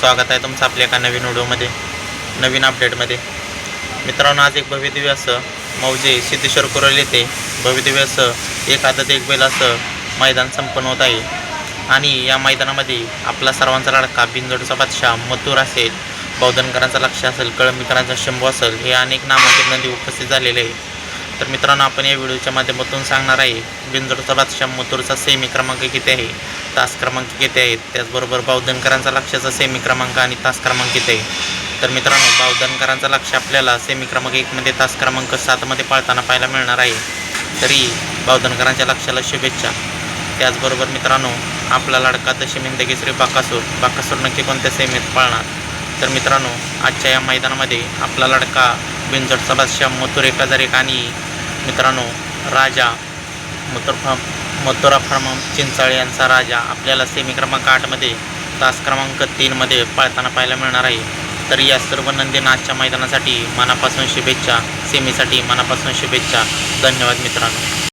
स्वागत आहे तुमचं आपल्या एका नवीन व्हिडिओमध्ये नवीन अपडेटमध्ये मित्रांनो आज एक भव्यदिव्य असं मौजे सिद्धेश्वर कुरल येथे भव्यदिव्य असं एक आदत एक बैल असं मैदान संपन्न होत आहे. आणि या मैदानामध्ये आपला सर्वांचा लडका बिनजोडचा बादशाह मथुर असेल बौद्धनकरांचा लक्ष असेल कळंबीकरांचा शंभू असेल हे अनेक नामांकित नदी उपस्थित झालेले आहे तर मित्रांनो आपण या व्हिडिओच्या माध्यमातून सांगणार आहे बिंदूरचा बादशाह मथुरचा सेमी क्रमांक किती आहे तास क्रमांक किती आहेत त्याचबरोबर बावधनकरांचा लक्षाचा सेमी क्रमांक आणि तास क्रमांक किती आहे. तर मित्रांनो बावधनकरांचा लक्ष आपल्याला सेमी क्रमांक एकमध्ये तास क्रमांक सातमध्ये पाळताना पाहायला मिळणार आहे. तरी बावधनकरांच्या लक्षाला शुभेच्छा. त्याचबरोबर मित्रांनो आपला लाडका दशमिंद केसरी बाकासूर. बाकासूर नक्की कोणत्या सेमीत पाळणार? तर मित्रांनो आजच्या या मैदानामध्ये आपला लडका बिनजोडचा बादशाह मथुर एक हजार एक आणि मित्रांनो राजा मथुर मथुरा फार्म चिंचाळे यांचा राजा आपल्याला सेमी क्रमांक आठमध्ये तास क्रमांक तीनमध्ये पाळताना पाहायला मिळणार आहे. तर या सर्व नंदीनाथच्या मैदानासाठी मनापासून शुभेच्छा. सेमीसाठी मनापासून शुभेच्छा. धन्यवाद मित्रांनो.